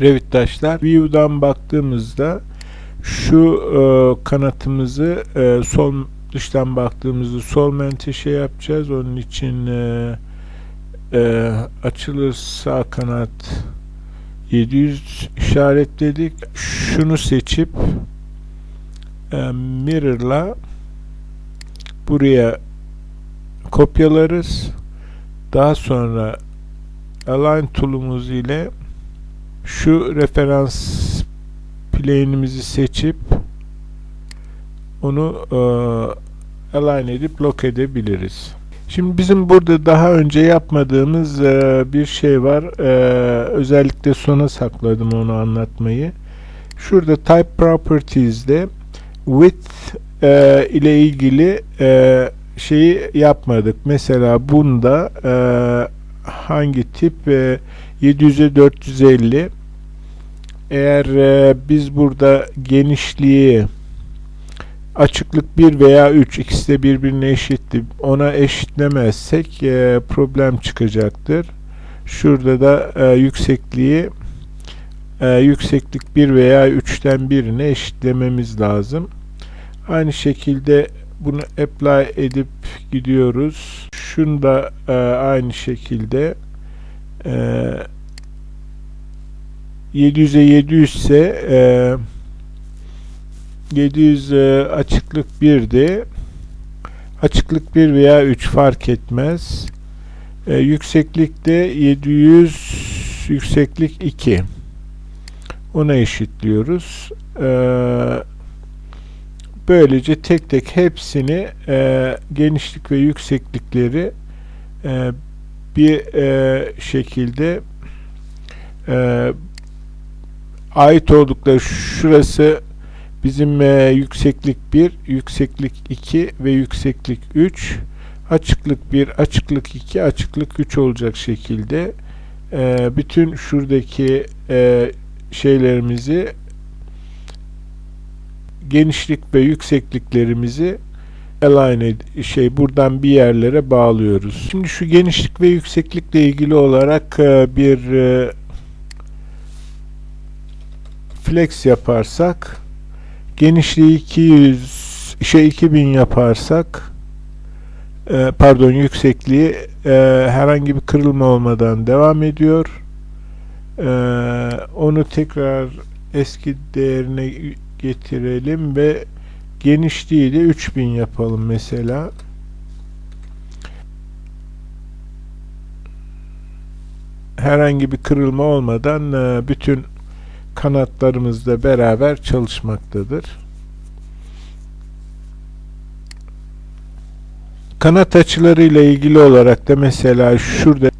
Revit'taşlar. View'dan baktığımızda şu e, kanatımızı e, sol dıştan baktığımızda sol menteşe yapacağız. Onun için e, e, açılır sağ kanat 700 işaretledik. Şunu seçip e, mirror'la buraya kopyalarız. Daha sonra align tool'umuz ile şu referans plane'imizi seçip onu e, align edip lock edebiliriz. Şimdi bizim burada daha önce yapmadığımız e, bir şey var. E, özellikle sona sakladım onu anlatmayı. Şurada Type Properties'de width e, ile ilgili e, şeyi yapmadık. Mesela bunda e, hangi tip e, 700'e 450 eğer e, biz burada genişliği açıklık 1 veya 3 ikisi de birbirine eşitti. Ona eşitlemezsek e, problem çıkacaktır. Şurada da e, yüksekliği e, yükseklik 1 veya 3'ten birine eşitlememiz lazım. Aynı şekilde bunu apply edip gidiyoruz. Şunu da e, aynı şekilde e, 700'e 700 ise e, 700 e, açıklık 1'di. Açıklık 1 veya 3 fark etmez. E, yükseklik de 700 yükseklik 2. Ona eşitliyoruz. E, böylece tek tek hepsini e, genişlik ve yükseklikleri e, bir e, şekilde e, ait oldukları şurası bizim e, yükseklik 1, yükseklik 2 ve yükseklik 3 açıklık 1, açıklık 2, açıklık 3 olacak şekilde e, bütün şuradaki e, şeylerimizi genişlik ve yüksekliklerimizi align şey buradan bir yerlere bağlıyoruz. Şimdi şu genişlik ve yükseklikle ilgili olarak e, bir e, flex yaparsak genişliği 200 şey 2000 yaparsak e, pardon yüksekliği herhangi bir kırılma olmadan devam ediyor. Onu tekrar eski değerine getirelim ve genişliği de 3000 yapalım mesela. Herhangi bir kırılma olmadan e, bütün kanatlarımızla beraber çalışmaktadır. Kanat açıları ile ilgili olarak da mesela şurada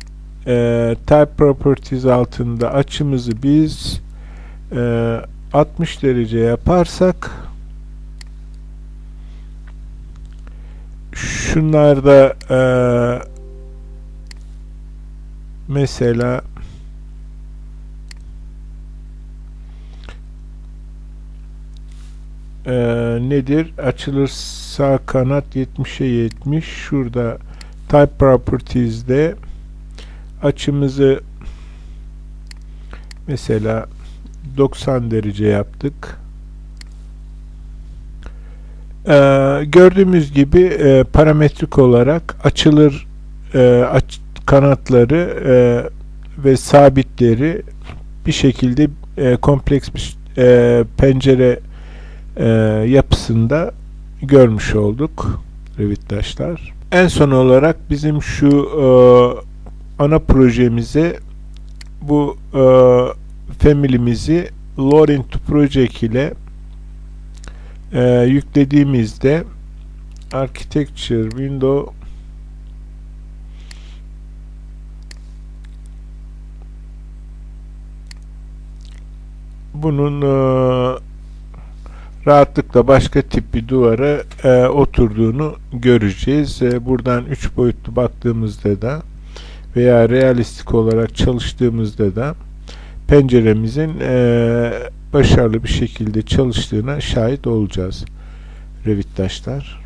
e, Type Properties altında açımızı biz e, 60 derece yaparsak şunlarda e, mesela e, nedir? Açılır sağ kanat 70'e 70. Şurada Type Properties'de açımızı mesela 90 derece yaptık. Ee, gördüğümüz gibi e, parametrik olarak açılır e, aç, kanatları e, ve sabitleri bir şekilde e, kompleks bir e, pencere e, yapısında görmüş olduk Revit'taşlar. En son olarak bizim şu e, ana projemize bu e, family'mizi load into project ile e, yüklediğimizde architecture window bunun e, rahatlıkla başka tip bir duvara e, oturduğunu göreceğiz. E, buradan 3 boyutlu baktığımızda da veya realistik olarak çalıştığımızda da penceremizin e, başarılı bir şekilde çalıştığına şahit olacağız. Revit'taşlar.